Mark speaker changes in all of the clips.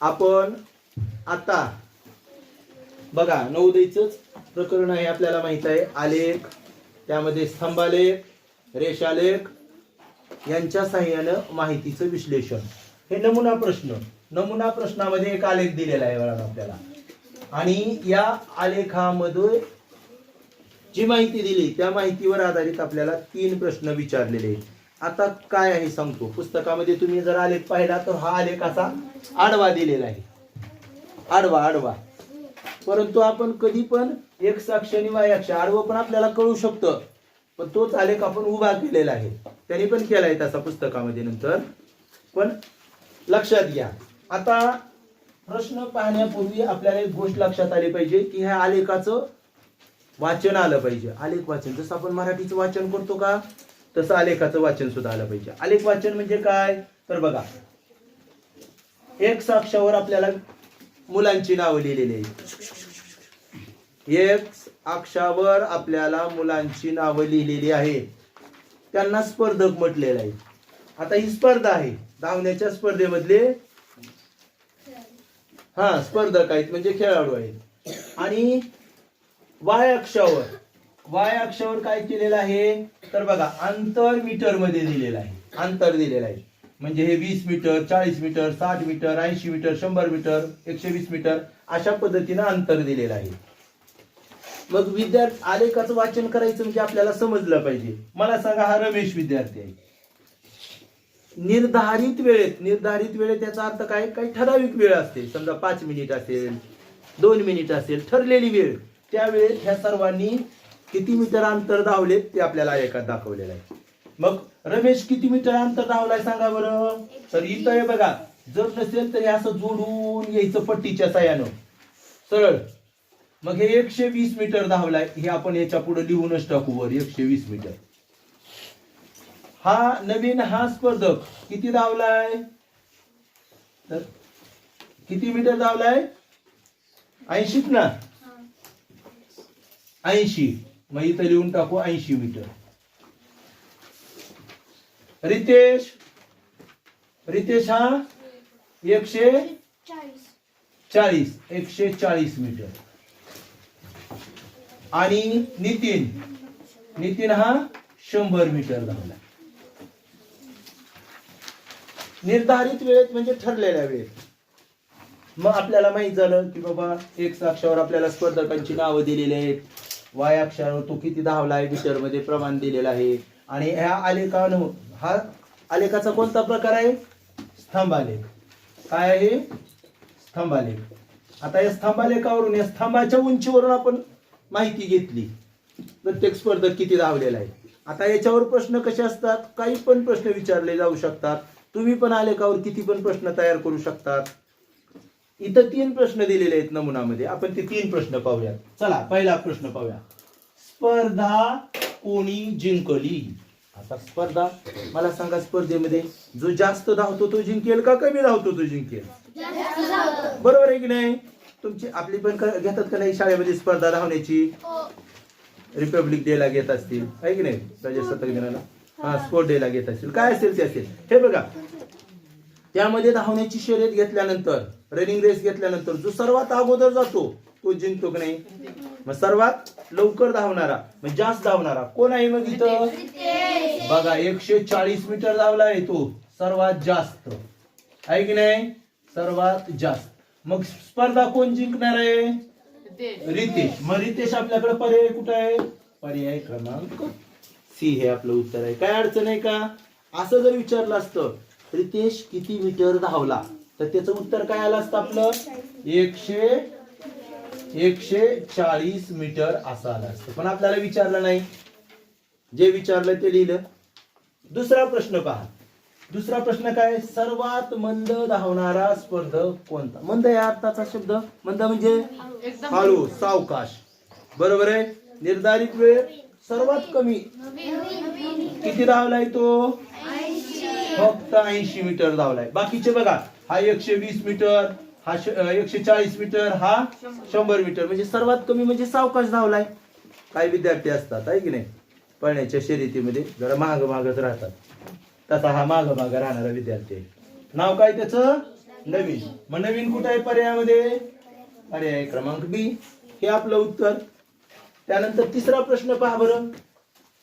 Speaker 1: आपण आता बघा नवोदयच प्रकरण आहे आपल्याला माहीत आहे. आलेख त्यामध्ये स्तंभालेख रेषालेख यांच्या साह्यानं माहितीचं विश्लेषण. हे नमुना प्रश्न. नमुना प्रश्नामध्ये एक आलेख दिलेला आहे मॅडम आपल्याला. आणि या आलेखामध्ये जी माहिती दिली त्या माहितीवर आधारित आपल्याला तीन प्रश्न विचारलेले आहेत. आता काय आहे सांगतो. पुस्तकामध्ये तुम्ही जर आलेख पाहिला तर हा आलेख असा आडवा दिलेला आहे. आडवा आडवा. परंतु आपण कधी पण एक साक्ष आणि वाय अक्ष आडवं पण आपल्याला कळू शकतं. पण तोच आलेख आपण उभा केलेला आहे. त्यांनी पण केला आहे तसा पुस्तकामध्ये नंतर. पण लक्षात घ्या. आता प्रश्न पाहण्यापूर्वी आपल्याला एक गोष्ट लक्षात आली पाहिजे की ह्या आलेखाचं वाचन आलं पाहिजे. आलेख वाचन. जसं आपण मराठीचं वाचन करतो का? तसं आलेखाचं वाचन सुद्धा आलं पाहिजे. आलेख वाचन म्हणजे काय? तर बघा एक साक्षावर आपल्याला मुलांची नावं लिहिलेली आहेत. एक अक्षावर आपल्याला मुलांची नावं लिहिलेली आहे त्यांना स्पर्धक म्हटलेलं आहे. आता ही स्पर्धा आहे. धावण्याच्या स्पर्धेमधले हा स्पर्धक आहेत म्हणजे खेळाडू आहेत. आणि वाय अक्षावर वाय अक्षावर काय केलेलं आहे? तर बघा अंतर मीटरमध्ये दिलेलं आहे. अंतर दिलेलं आहे. म्हणजे हे वीस मीटर चाळीस मीटर साठ मीटर ऐंशी मीटर शंभर मीटर एकशे वीस मीटर अशा पद्धतीनं अंतर दिलेलं आहे. मग विद्यार्थी आलेखाचं वाचन करायचं म्हणजे आपल्याला समजलं पाहिजे. मला सांगा हा रमेश विद्यार्थी आहे. निर्धारित वेळेत निर्धारित वेळेत याचा अर्थ काय? काही ठराविक वेळ असते समजा पाच मिनिट असेल दोन मिनिट असेल ठरलेली वेळ. त्या वेळेत ह्या सर्वांनी किती मीटर अंतर धावलेत ते आपल्याला एकात दाखवलेलं आहे. मग रमेश किती मीटर अंतर धावलाय सांगा बरं? तर इथं आहे बघा जर नसेल तर हे असं जोडून यायचं पट्टीच्या साह्यानं. सरळ. मग हे एकशे वीस मीटर धावलाय हे आपण याच्यापुढे लिहूनच टाकू वर एकशे वीस मीटर. हा नवीन हा स्पर्धक किती धावलाय? तर किती मीटर धावलाय? ऐंशीत ना? ऐंशी. मग इथं लिहून टाकू ऐंशी मीटर. रितेश रितेश हा एकशे
Speaker 2: चाळीस
Speaker 1: एकशे चाळीस मीटर. आणि नितीन नितीन हा शंभर मीटर धावला निर्धारित वेळेत म्हणजे ठरलेल्या वेळेत. मग आपल्याला माहीत झालं की बाबा एक साक्षावर आपल्याला स्पर्धकांची नावं दिलेली आहेत. वाय अक्षरावर तो किती धावला मीटरमध्ये प्रमाण दिलेलं आहे. आणि ह्या आलेखानं हा आलेखाचा कोणता प्रकार आहे? स्तंभालेख. काय आहे? स्तंभालेख. आता या स्तंभालेखावरून या स्तंभाच्या उंचीवरून आपण माहिती घेतली. प्रत्येक स्पर्धक किती धावलेला आहे? आता याच्यावर प्रश्न कसे असतात? काही पण प्रश्न विचारले जाऊ शकतात. तुम्ही पण आलेखावर किती पण प्रश्न तयार करू शकतात. इथं तीन प्रश्न दिलेले आहेत नमुनामध्ये. आपण ते तीन प्रश्न पाहूया चला पहिला प्रश्न पाहूया. स्पर्धा कोणी जिंकली? आता स्पर्धा मला सांगा स्पर्धेमध्ये जो जास्त धावतो तो जिंकेल का कमी धावतो तो जिंकेल? बरोबर आहे की नाही? तुमची आपली पण घेतात का नाही शाळेमध्ये स्पर्धा धावण्याची? रिपब्लिक डे ला घेत असतील. आहे की नाही? प्रजासत्ताक दिनाला. हा स्पोर्ट डे ला घेत असतील. काय असेल ते असेल. हे बघा त्यामध्ये धावण्याची शर्यत घेतल्यानंतर रनिंग रेस घेतल्यानंतर जो सर्वात अगोदर जातो तो जिंकतो की नाही? मग सर्वात लवकर धावणारा मग जास्त धावणारा कोण आहे मग इथं? बघा एकशे चाळीस मीटर धावला आहे तो सर्वात जास्त. आहे की नाही? सर्वात जास्त. मग स्पर्धा कोण जिंकणार आहे? रितेश. मग रितेश आपल्याकडे पर्याय कुठं आहे? पर्याय क्रमांक सी हे आपलं उत्तर आहे. काय अडचण आहे का? असं जर विचारलं असतं रितेश किती मीटर धावला? तर त्याचं उत्तर काय आलं असतं आपलं? एकशे एकशे चाळीस मीटर असं आलं असतं. पण आपल्याला विचारलं नाही. जे विचारलं ते लिहिलं. दुसरा प्रश्न पहा. दुसरा प्रश्न काय? सर्वात मंद धावणारा स्पर्धक कोणता? मंद या अर्थाचा शब्द. मंद म्हणजे? हळू सावकाश. बरोबर आहे? निर्धारित वेळ सर्वात कमी. किती धावलाय तो? फक्त ऐंशी मीटर धावलाय. बाकीचे बघा हा एकशे वीस मीटर हा एकशे चाळीस मीटर हा शंभर मीटर. म्हणजे सर्वात कमी म्हणजे सावकाश धावलाय. काही विद्यार्थी असतात आहे की नाही? पळण्याच्या शर्यतीमध्ये जरा माग मागच राहतात. तसा हा माग माग राहणारा विद्यार्थी आहे. नाव काय त्याचं? नवीन. मग नवीन कुठं आहे पर्यायामध्ये? पर्याय क्रमांक बी. हे आपलं उत्तर. त्यानंतर तिसरा प्रश्न पहा बरं.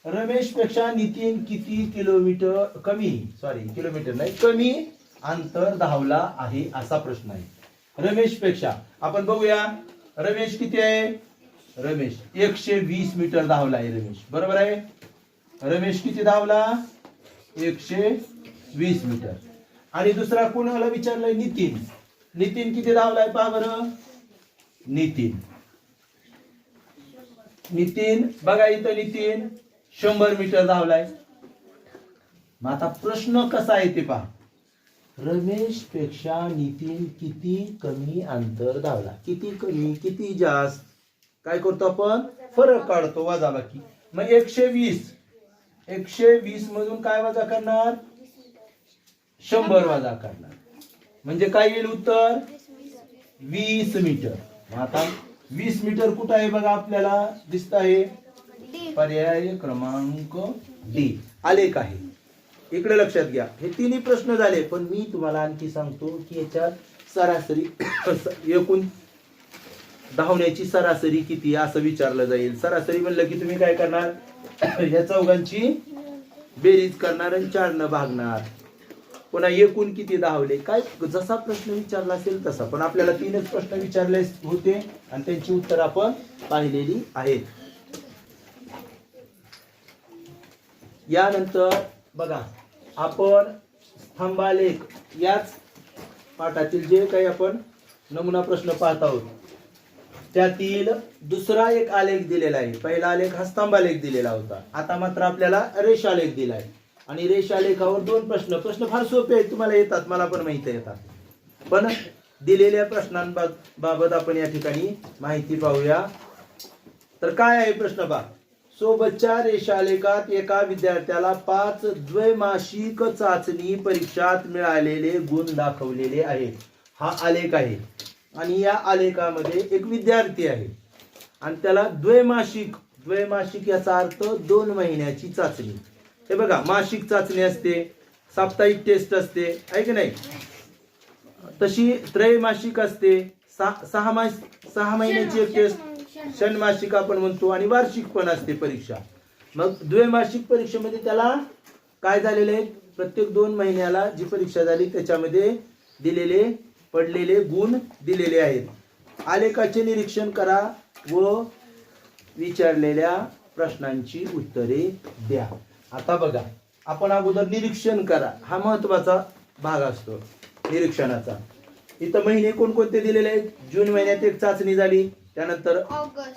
Speaker 1: रमेशपेक्षा नितीन किती किलोमीटर कमी? सॉरी किलोमीटर नाही कमी अंतर धावला आहे असा प्रश्न आहे. रमेशपेक्षा आपण बघूया. रमेश किती आहे? रमेश एकशे वीस मीटर धावला आहे रमेश. बरोबर आहे? रमेश किती धावला? एकशे वीस मीटर. आणि दुसरा कोणाला विचारलंय? नितीन. नितीन किती धावलाय पहा बरं. नितीन. नितीन बघा इथं नितीन. शंभर मीटर धावलाय. मग आता प्रश्न कसा आहे ते पहा. रमेशपेक्षा नितीन किती कमी अंतर धावला? किती कमी किती जास्त? काय करतो आपण? फरक काढतो वजा बाकी मग एकशे वीस. एकशे वीस मधून काय वजा करणार? शंभर वजा करणार. म्हणजे काय येईल उत्तर? वीस मीटर. मग आता वीस मीटर कुठं आहे बघा आपल्याला? दिसत आहे. पर्याय क्रमांक डी आलेख आहे. इकडे लक्षात घ्या. हे तिन्ही प्रश्न झाले पण मी तुम्हाला आणखी सांगतो की याच्यात सरासरी एकूण धावण्याची सरासरी किती असं विचारलं जाईल. सरासरी म्हणलं की तुम्ही काय करणार? या चौघांची बेरीज करणार आणि चारनं भागणार. पुन्हा एकूण किती धावले? काय जसा प्रश्न विचारला असेल तसा. पण आपल्याला तीनच प्रश्न विचारले होते आणि त्यांची उत्तर आपण पाहिलेली आहेत. यानंतर बघा आपण स्तंभालेख याच पाठातील जे काही आपण नमुना प्रश्न पाहत आहोत त्यातील दुसरा एक आलेख दिलेला आहे. पहिला आलेख हा स्तंभालेख दिलेला होता. आता मात्र आपल्याला रेषालेख दिलाय. आणि रेषालेखावर दोन प्रश्न. प्रश्न फार सोपे आहेत तुम्हाला येतात मला पण माहिती येतात पण दिलेल्या प्रश्नांबाबत आपण या ठिकाणी माहिती पाहूया. तर काय आहे प्रश्न बा? सोबतच्या रेषालेखात एका विद्यार्थ्याला पाच द्वैमासिक चाचणी परीक्षात मिळालेले गुण दाखवलेले आहेत. हा आलेख आहे. आणि या आलेखामध्ये एक विद्यार्थी आहे. आणि त्याला द्वैमासिक द्वैमासिक याचा अर्थ दोन महिन्याची चाचणी. हे बघा मासिक चाचणी असते साप्ताहिक टेस्ट असते आहे की नाही? तशी त्रैमासिक असते सहा सहा मास सहा महिन्याची एक टेस्ट षणमासिक आपण म्हणतो आणि वार्षिक पण असते परीक्षा. मग द्वैमासिक परीक्षेमध्ये त्याला काय झालेले? आहे प्रत्येक दोन महिन्याला जी परीक्षा झाली त्याच्यामध्ये दिलेले पडलेले गुण दिलेले आहेत. आलेखाचे निरीक्षण करा व विचारलेल्या प्रश्नांची उत्तरे द्या. आता बघा आपण अगोदर निरीक्षण करा. हा महत्त्वाचा भाग असतो निरीक्षणाचा. इथं महिने कोणकोणते दिलेले आहेत? जून महिन्यात एक चाचणी झाली. त्यानंतर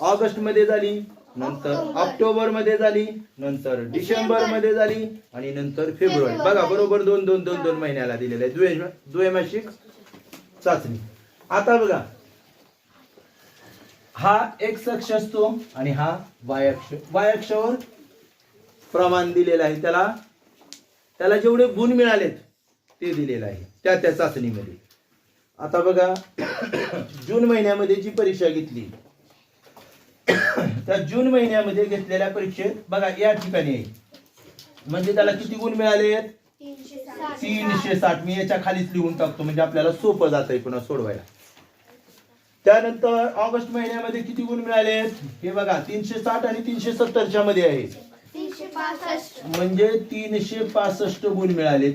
Speaker 2: ऑगस्ट.
Speaker 1: मध्ये झाली नंतर
Speaker 2: ऑक्टोबर.
Speaker 1: मध्ये झाली नंतर डिसेंबर. मध्ये झाली आणि नंतर फेब्रुवारी. बघा बरोबर दोन दोन दोन दोन महिन्याला दिलेले आहे. द्वै- द्वैमासिक चाचणी. आता बघा हा एक्स अक्ष असतो आणि हा वाय अक्ष वाय अक्षावर प्रमाण दिलेलं आहे. त्याला त्याला जेवढे गुण मिळालेत ते दिलेलं आहे. त्या त्या चाचणीमध्ये. आता बघा जून महिन्यामध्ये जी परीक्षा घेतली त्या जून महिन्यामध्ये घेतलेल्या परीक्षेत बघा या ठिकाणी आहे. म्हणजे त्याला किती गुण मिळाले?
Speaker 2: तीनशे साठ.
Speaker 1: मी याच्या खालीच लिहून टाकतो म्हणजे आपल्याला सोपं जात आहे पुन्हा सोडवायला. त्यानंतर ऑगस्ट महिन्यामध्ये किती गुण मिळाले? हे बघा तीनशे साठ आणि तीनशे सत्तरच्या मध्ये आहे. म्हणजे तीनशे पासष्ट गुण मिळाले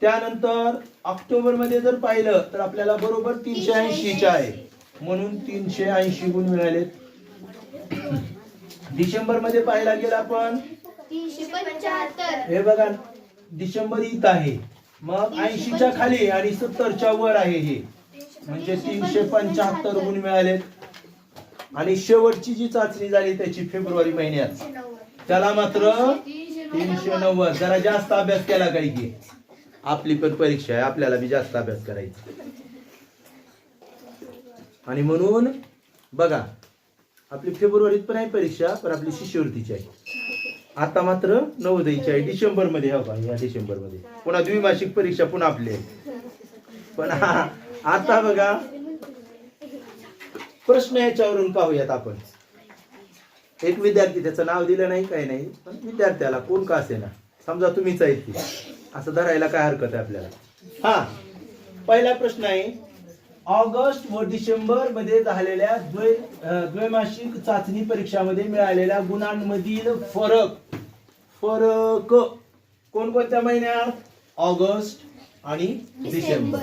Speaker 1: त्यानंतर ऑक्टोबरमध्ये जर पाहिलं तर आपल्याला बरोबर तीनशे ऐंशीच्या आहे. म्हणून तीनशे ऐंशी गुण मिळाले. डिसेंबरमध्ये पाहायला गेलं आपण. हे बघा डिसेंबर इथं आहे. मग ऐंशीच्या खाली आणि सत्तरच्या वर आहे हे. म्हणजे तीनशे पंच्याहत्तर गुण मिळाले आणि शेवटची जी चाचणी झाली त्याची फेब्रुवारी महिन्यात. त्याला मात्र तीनशे नव्वद. जरा जास्त अभ्यास केला काही आपली पण परीक्षा आहे आपल्याला बी जास्त अभ्यास करायचा. आणि म्हणून बघा आपली फेब्रुवारीत पण आहे परीक्षा पण आपली शिष्यवृत्तीची आहे. आता मात्र नवोदयची आहे. डिसेंबरमध्ये हो या डिसेंबरमध्ये पुन्हा द्विमासिक परीक्षा पुन्हा आपली आहे. पण आता बघा प्रश्न याच्यावरून पाहूयात आपण. एक विद्यार्थी त्याचं नाव दिलं नाही काही नाही पण विद्यार्थ्याला कोण का असे ना समजा तुम्हीच आहे असं धरायला काय हरकत आहे आपल्याला? हा पहिला प्रश्न आहे. ऑगस्ट व डिसेंबरमध्ये झालेल्या द्वै द्वैमासिक चाचणी परीक्षामध्ये मिळालेल्या गुणांमधील फरक. फरक कोणकोणत्या महिन्यात? ऑगस्ट आणि डिसेंबर.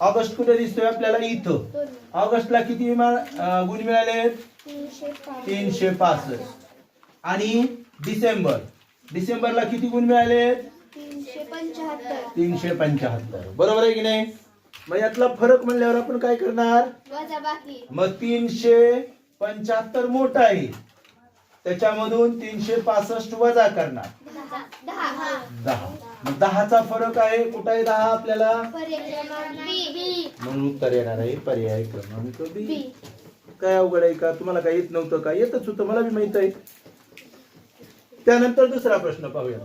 Speaker 1: ऑगस्ट कुठे दिसतोय आपल्याला? इथं. ऑगस्टला किती गुण मिळाले?
Speaker 2: तीनशे पाच
Speaker 1: तीनशे पासष्ट. आणि डिसेंबर. डिसेंबरला किती गुण मिळाले?
Speaker 2: तीनशे पंच्याहत्तर.
Speaker 1: बरोबर आहे की नाही? मग यातला फरक म्हणल्यावर आपण काय करणार? मग तीनशे पंच्याहत्तर मोठा आहे. त्याच्यामधून तीनशे पासष्ट वजा करणार.
Speaker 2: दहा.
Speaker 1: मग दहाचा फरक आहे. कुठं आहे दहा आपल्याला? म्हणून उत्तर येणार आहे. पर्याय क्रमांक
Speaker 2: बी.
Speaker 1: काय अवघड आहे का? तुम्हाला काय येत नव्हतं का? येतच होतं. मला बी माहीत आहे. त्यानंतर दुसरा प्रश्न पाहूया.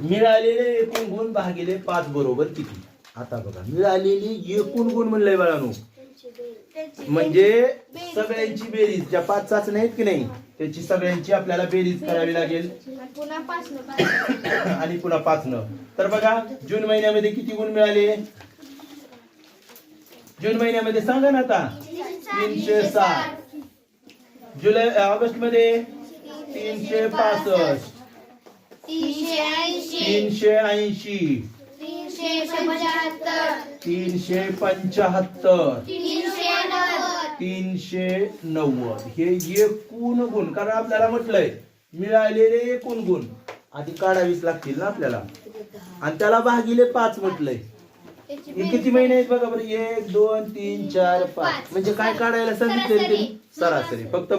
Speaker 1: मिळालेले एकूण गुण भागिले पाच बरोबर किती? आता बघा मिळालेली एकूण गुण म्हणलंय बाळानो. म्हणजे सगळ्यांची बेरीज ज्या पाच चाचण्या आहेत की नाही त्याची सगळ्यांची आपल्याला बेरीज करावी लागेल. आणि पुन्हा पाच न तर बघा जून महिन्यामध्ये किती गुण मिळाले? जून महिन्यामध्ये सांगा ना आता. तीनशे साठ. जुलै ऑगस्टमध्ये तीनशे पासष्ट.
Speaker 2: तीनशे ऐंशी.
Speaker 1: तीनशे ऐंशी.
Speaker 2: तीनशे नव्वद.
Speaker 1: हे एकूण गुण कारण आपल्याला म्हटलंय मिळालेले एकूण गुण. आधी काढावीच लागतील ना आपल्याला. आणि त्याला भागिले पाच म्हटलंय. हे किती महिने आहेत बघा बरं? एक दोन तीन चार पाच. म्हणजे काय काढायला सांगितले सरासरी. फक्त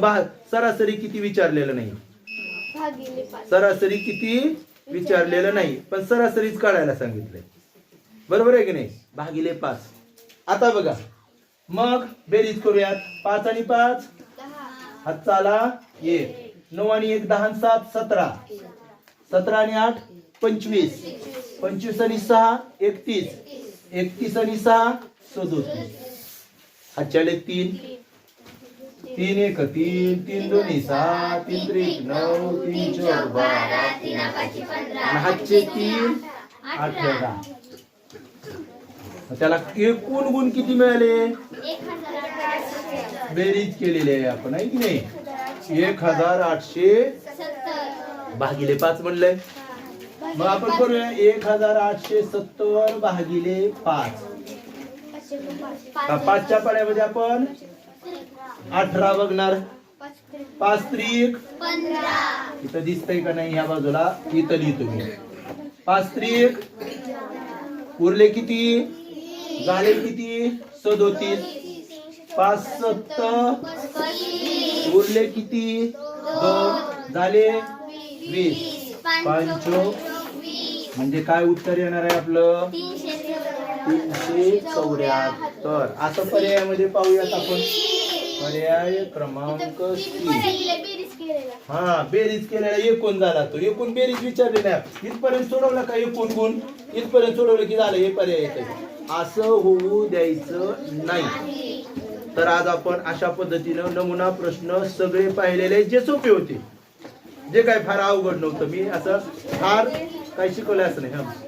Speaker 1: सरासरी किती विचारलेलं नाही.
Speaker 2: भागिले पाच
Speaker 1: सरासरी किती विचारलेलं नाही पण सरासरीच काढायला सांगितलंय. बरोबर आहे की नाही? भागिले पाच. आता बघा. मग बेरीज करूयात. पाच आणि पाच.
Speaker 2: दहा.
Speaker 1: हात चाला एक. नऊ आणि एक दहा आणि सात सतरा. सतरा आणि आठ पंचवीस. पंचवीस आणि सहा एकतीस. एकतीस आणि सहा सदोतीस. हातच्याले तीन. तीन एक तीन तीन दोन्ही सहा तीन त्रिक नऊ तीन चौक बारा हातचे तीन अठरा त्याला एकूण गुण किती मिळाले? बेरीज केलेली आहे आपण आहे की नाही? एक हजार आठशे भागिले पाच म्हणलंय. मग आपण करूया एक हजार आठशे सत्तर भागिले पाच. पाचच्या पाड्यामध्ये आपण अठरा बघणार. पाच त्रिक. इथं दिसतंय का नाही ह्या बाजूला? इथं लिहितो मी. पाच त्रिक. उरले किती? झाले किती? सदोतीस. पाच सत्त उरले किती? दोन. झाले वीस. पंचो म्हणजे काय उत्तर येणार आहे आपलं? तीनशे चौऱ्याहत्तर. असं पर्यायामध्ये पाहूयात आपण. पर्याय क्रमांक हा बेरीज केलेला एकूण झाला तो. एकूण बेरीज विचारले नाही. इथपर्यंत सोडवलं का एकूण गुण? इथपर्यंत सोडवलं की झालं हे पर्याय येते असं होऊ द्यायचं नाही. तर आज आपण अशा पद्धतीनं नमुना प्रश्न सगळे पाहिलेले जे सोपे होते. जे काय फार अवघड नव्हतं. मी असं फार काही शिकवलं असं नाही.